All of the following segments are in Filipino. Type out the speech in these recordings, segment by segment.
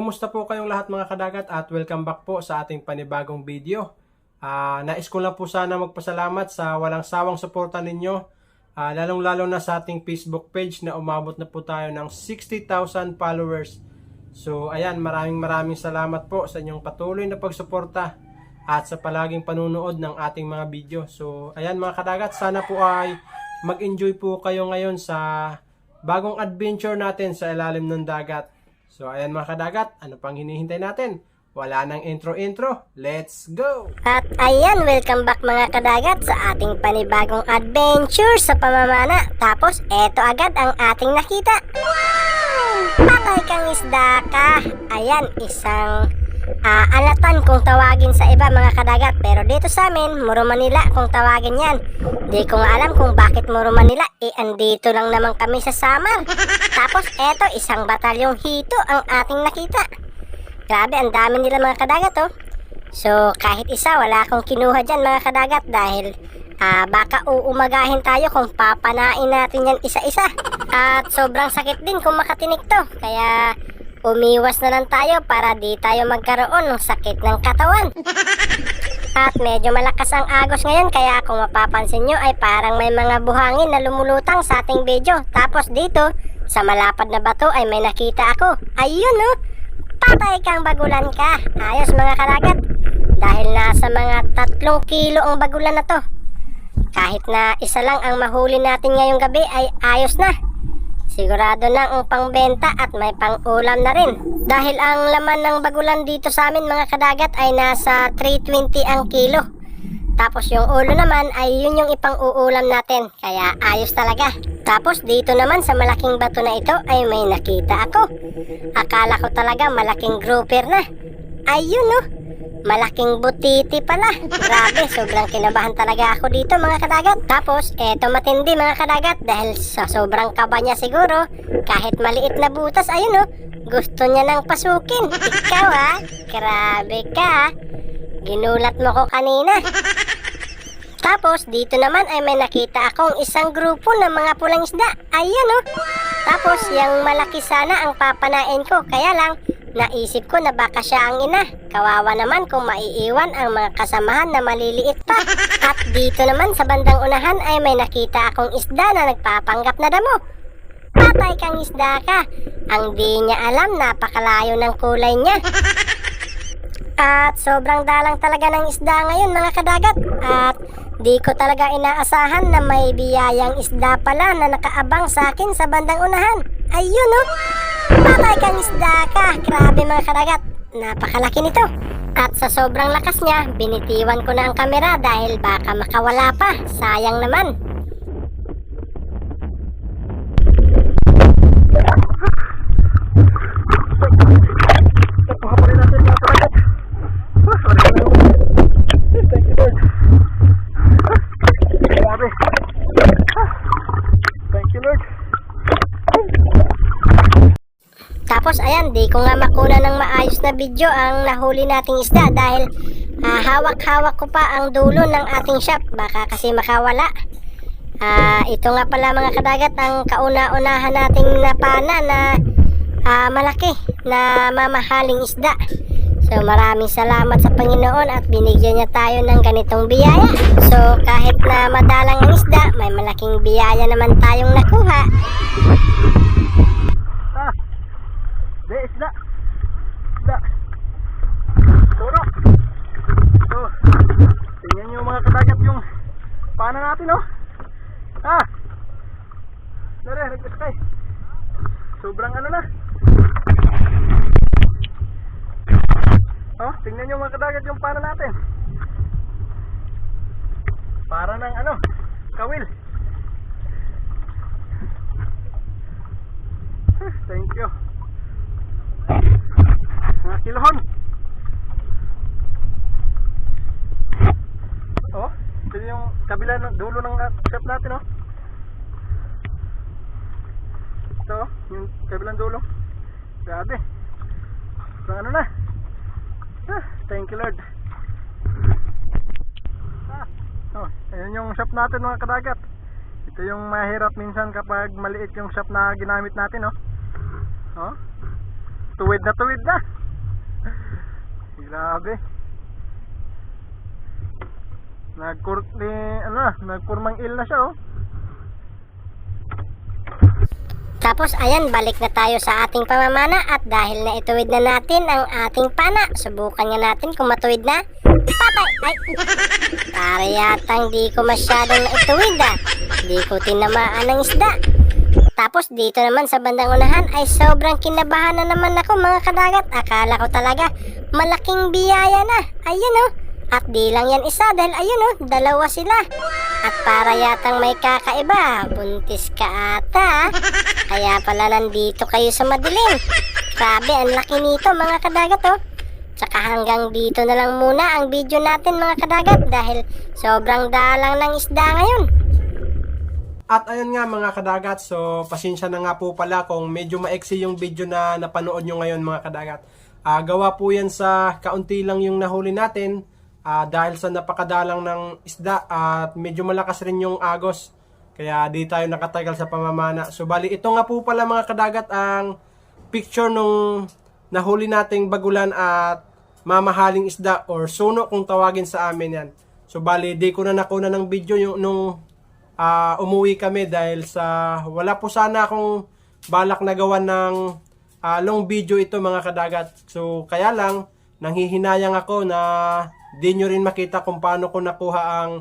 Kumusta po kayong lahat mga kadagat at welcome back po sa ating panibagong video. Ah, nais ko lang po sana magpasalamat sa walang sawang suporta ninyo. Ah, lalong-lalo na sa ating Facebook page na umabot na po tayo ng 60,000 followers. So ayan, maraming maraming salamat po sa inyong patuloy na pagsuporta at sa palaging panunood ng ating mga video. So ayan mga kadagat, sana po ay mag-enjoy po kayo ngayon sa bagong adventure natin sa ilalim ng dagat. So ayan mga kadagat, ano pang hinihintay natin? Wala nang intro-intro, let's go! At ayan, welcome back mga kadagat sa ating panibagong adventure sa pamamana. Tapos, eto agad ang ating nakita. Patay kang isda ka. Ayan, isang ah, alatan kung tawagin sa iba mga kadagat. Pero dito sa amin, Muro Manila kung tawagin yan. Di ko nga alam kung bakit Muro Manila. Eh, andito lang naman kami sa Samar. Tapos, eto, isang batalyong hito ang ating nakita. Grabe, ang dami nila mga kadagat oh. So, kahit isa, wala akong kinuha dyan mga kadagat dahil ah, baka uumagahin tayo kung papanain natin yan isa-isa. At sobrang sakit din kung makatinik to. Kaya umiwas na lang tayo para di tayo magkaroon ng sakit ng katawan. At medyo malakas ang agos ngayon kaya kung mapapansin nyo ay parang may mga buhangin na lumulutang sa ating video. Tapos dito, sa malapad na bato ay may nakita ako. Ayun oh! Patay kang bagulan ka. Ayos mga karagat. Dahil nasa mga tatlong kilo ang bagulan na to. Kahit na isa lang ang mahuli natin ngayong gabi ay ayos na. Sigurado na ang pangbenta at may pang-ulam na rin. Dahil ang laman ng bagulan dito sa amin mga kadagat ay nasa 320 ang kilo. Tapos yung ulo naman ay yun yung ipang-uulam natin. Kaya ayos talaga. Tapos dito naman sa malaking bato na ito ay may nakita ako. Akala ko talaga malaking grouper na. Ayun oh. Malaking butiti pala. Grabe, sobrang kinabahan talaga ako dito mga kadagat. Tapos, eto matindi mga kadagat dahil sa sobrang kaba niya siguro, kahit maliit na butas, ayun oh, gusto niya nang pasukin. Ikaw ah, grabe ka. Ginulat mo ko kanina. Tapos dito naman ay may nakita akong isang grupo ng mga pulang isda. Ayan oh. Tapos yung malaki sana ang papanain ko. Kaya lang naisip ko na baka siya ang ina. Kawawa naman kung maiiwan ang mga kasamahan na maliliit pa. At dito naman sa bandang unahan ay may nakita akong isda na nagpapanggap na damo. Patay kang isda ka. Ang di niya alam napakalayo ng kulay niya. At sobrang dalang talaga ng isda ngayon mga kadagat. At di ko talaga inaasahan na may biyayang isda pala na nakaabang sa akin sa bandang unahan. Ayun oh! Patay kang isda ka! Grabe mga kadagat. Napakalaki nito. At sa sobrang lakas niya, binitiwan ko na ang kamera dahil baka makawala pa. Sayang naman. Nakuha pa rin natin mga kadagat. Ah, sorry na lang. Thank you Lord. Ah, Grabe. Ah, Thank you Lord. Tapos ayan, di ko nga makuna ng maayos na video ang nahuli nating isda dahil ah, hawak-hawak ko pa ang dulo ng ating shop. Baka kasi makawala. Ah, ito nga pala mga kadagat ang kauna-unahan nating napana na ah, malaki na mamahaling isda. So maraming salamat sa Panginoon at binigyan niya tayo ng ganitong biyaya. So kahit na madalang ang isda, may malaking biyaya naman tayong nakuha. Di, isda. Isda. Turo. So, tingnan nyo mga kadagat yung paana natin, oh. Ah. Dali, nag-sky. Sobrang ano na. Oh, tingnan nyo mga kadagat yung paana natin. Para ng ano, kawil. Thank you. Mga kilohon. Oh, ito yung kabila ng dulo ng shop natin, oh. Ito, yung kabilang dulo. Grabe. So, ano na? Ah, thank you, Lord. Ah, oh, ayan yung shop natin, mga kadagat. Ito yung mahirap minsan kapag maliit yung shop na ginamit natin, oh. Oh. tuwid na tuwid na. Grabe. Nagkur ni ano, na, nagkurmang il na siya oh. Tapos ayan, balik na tayo sa ating pamamana at dahil na ituwid na natin ang ating pana, subukan nga natin kung matuwid na. Patay! Ay! Para yatang di ko masyadong naituwid ah. Di ko tinamaan ng isda. Tapos dito naman sa bandang unahan ay sobrang kinabahan na naman ako mga kadagat. Akala ko talaga malaking biyaya na. Ayun oh. At di lang yan isa dahil ayun oh, dalawa sila. At para yatang may kakaiba, buntis ka ata. Kaya pala nandito kayo sa madilim. Grabe, ang laki nito mga kadagat oh. Tsaka hanggang dito na lang muna ang video natin mga kadagat dahil sobrang dalang ng isda ngayon. At ayun nga mga kadagat, so pasensya na nga po pala kung medyo maiksi yung video na napanood nyo ngayon mga kadagat. Ah, gawa po yan sa kaunti lang yung nahuli natin ah, dahil sa napakadalang ng isda at medyo malakas rin yung agos. Kaya di tayo nakatagal sa pamamana. So bali ito nga po pala mga kadagat ang picture nung nahuli nating bagulan at mamahaling isda or suno kung tawagin sa amin yan. So bali di ko na nakuna ng video yung nung ah, umuwi kami dahil sa wala po sana akong balak na gawan ng ah, long video ito mga kadagat. So kaya lang nanghihinayang ako na di nyo rin makita kung paano ko nakuha ang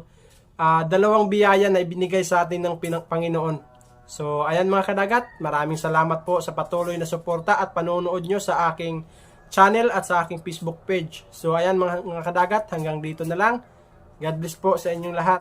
ah, dalawang biyaya na ibinigay sa atin ng Panginoon. So ayan mga kadagat, maraming salamat po sa patuloy na suporta at panonood nyo sa aking channel at sa aking Facebook page. So ayan mga, mga kadagat, hanggang dito na lang. God bless po sa inyong lahat.